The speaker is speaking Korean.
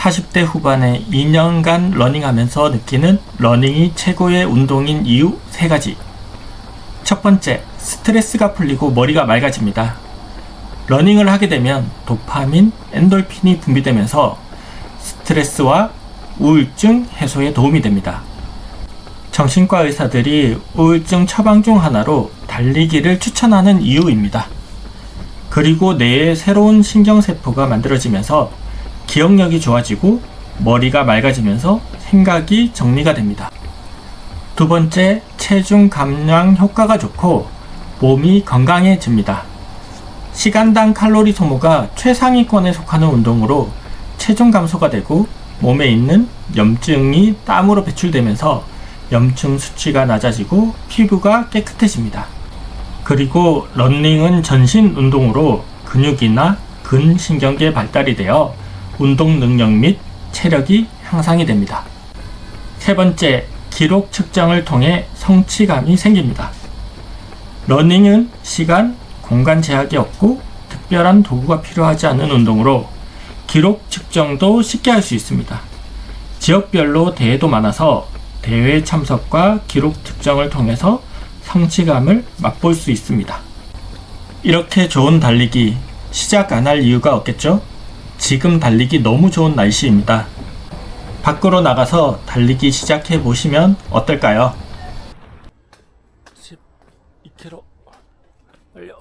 40대 후반에 2년간 러닝하면서 느끼는 러닝이 최고의 운동인 이유 3가지. 첫 번째, 스트레스가 풀리고 머리가 맑아집니다. 러닝을 하게 되면 도파민, 엔돌핀이 분비되면서 스트레스와 우울증 해소에 도움이 됩니다. 정신과 의사들이 우울증 처방 중 하나로 달리기를 추천하는 이유입니다. 그리고 뇌에 새로운 신경세포가 만들어지면서 기억력이 좋아지고 머리가 맑아지면서 생각이 정리가 됩니다. 두 번째, 체중 감량 효과가 좋고 몸이 건강해집니다. 시간당 칼로리 소모가 최상위권에 속하는 운동으로 체중 감소가 되고 몸에 있는 염증이 땀으로 배출되면서 염증 수치가 낮아지고 피부가 깨끗해집니다. 그리고 런닝은 전신 운동으로 근육이나 근신경계 발달이 되어 운동 능력 및 체력이 향상이 됩니다. 세 번째, 기록 측정을 통해 성취감이 생깁니다. 러닝은 시간, 공간 제약이 없고 특별한 도구가 필요하지 않은 운동으로 기록 측정도 쉽게 할 수 있습니다. 지역별로 대회도 많아서 대회 참석과 기록 특정을 통해서 성취감을 맛볼 수 있습니다. 이렇게 좋은 달리기 시작 안 할 이유가 없겠죠? 지금 달리기 너무 좋은 날씨입니다. 밖으로 나가서 달리기 시작해 보시면 어떨까요? 10, 2km 달려.